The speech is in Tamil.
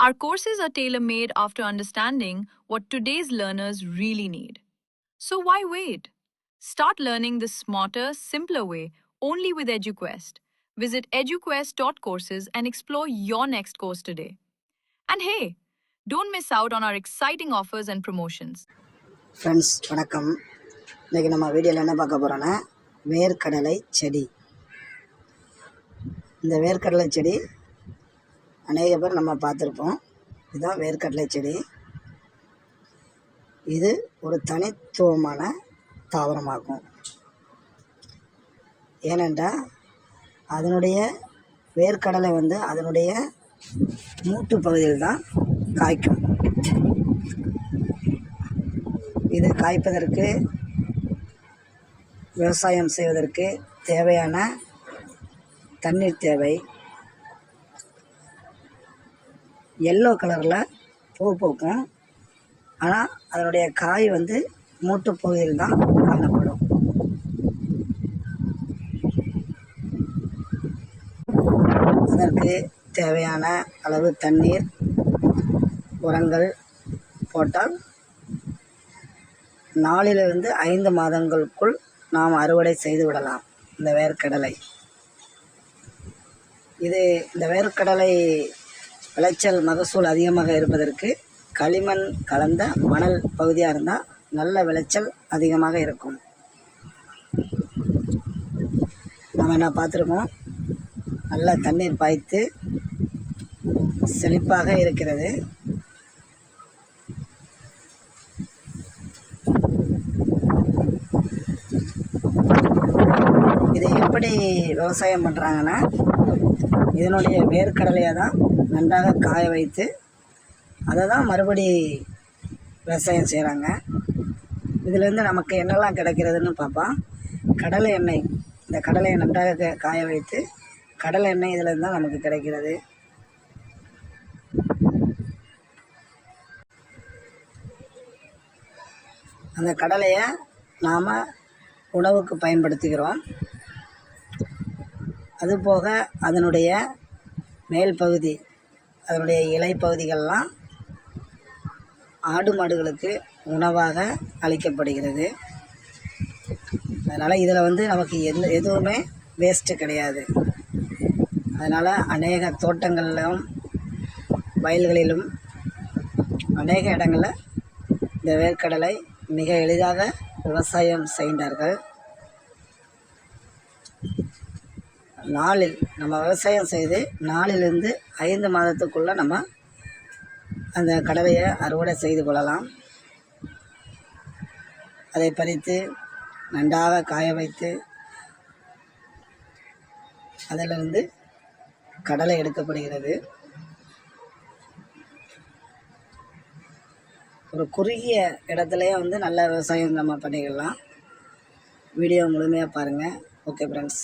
Our courses are tailor made after understanding what today's learners really need. So why wait? Start learning the smarter, simpler way only with EduQuest. Visit eduquest.courses and explore your next course today. And hey, don't miss out on our exciting offers and promotions. Friends வணக்கம் இன்றைக்கி நம்ம வீடியோவில் என்ன பார்க்க போகிறோன்னா வேர்க்கடலை செடி இந்த வேர்க்கடலை செடி அநேக பேர் நம்ம பார்த்துருப்போம். இதுதான் வேர்க்கடலை செடி. இது ஒரு தனித்துவமான தாவரமாகும். ஏனென்றால் அதனுடைய வேர்க்கடலை வந்து அதனுடைய மூட்டு பகுதியில் தான் காய்க்கும். இது காய்ப்பதற்கு விவசாயம் செய்வதற்கு தேவையான தண்ணீர் தேவை. எல்லோ கலரில் பூ பூக்கும். ஆனால் அதனுடைய காய் வந்து மூட்டு பகுதியில் தான் காணப்படும். அதற்கு தேவையான அளவு தண்ணீர் உரங்கள் போட்டால் நாலிலிருந்து ஐந்து மாதங்களுக்குள் நாம் அறுவடை செய்து விடலாம். இந்த வேர்க்கடலை. இது இந்த வேர்க்கடலை விளைச்சல் மகசூல் அதிகமாக இருப்பதற்கு களிமண் கலந்த மணல் பகுதியாக இருந்தால் நல்ல விளைச்சல் அதிகமாக இருக்கும். நம்ம என்ன பார்த்துருக்கோம்? நல்லா தண்ணீர் பாய்த்து செழிப்பாக இருக்கிறது. இதை எப்படி விவசாயம் பண்ணுறாங்கன்னா இதனுடைய வேர்க்கடலையை தான் நன்றாக காய வைத்து அதை தான் மறுபடி விவசாயம் செய்கிறாங்க இதுலேருந்து நமக்கு என்னெல்லாம் கிடைக்கிறதுன்னு பார்ப்போம். கடலை எண்ணெய் இந்த கடலையை நன்றாக க காய வைத்து கடலை எண்ணெய் இதுலேருந்து தான் நமக்கு கிடைக்கிறது. அந்த கடலையை நாம் உணவுக்கு பயன்படுத்துகிறோம். அதுபோக அதனுடைய மேல் பகுதி அதனுடைய இலை பகுதிகள்லாம் ஆடு மாடுகளுக்கு உணவாக அளிக்கப்படுகிறது. அதனால் இதில் வந்து நமக்கு எந்த எதுவுமே வேஸ்ட்டு கிடையாது. அதனால் அநேக தோட்டங்களிலும் வயல்களிலும் அநேக இடங்களில் இந்த வேர்க்கடலை மிக எளிதாக விவசாயம் செய்கின்றார்கள் நாளில் நம்ம விவசாயம் செய்து நாளிலிருந்து ஐந்து மாதத்துக்குள்ளே நம்ம அந்த கடலையை அறுவடை செய்து கொள்ளலாம். அதை பறித்து நன்றாக காய வைத்து அதிலிருந்து கடலை எடுக்கப்படுகிறது. ஒரு குறுகிய இடத்துலையே வந்து நல்ல விவசாயம் நம்ம பண்ணிக்கலாம். வீடியோ முழுமையாக பாருங்கள் ஓகே ஃப்ரெண்ட்ஸ்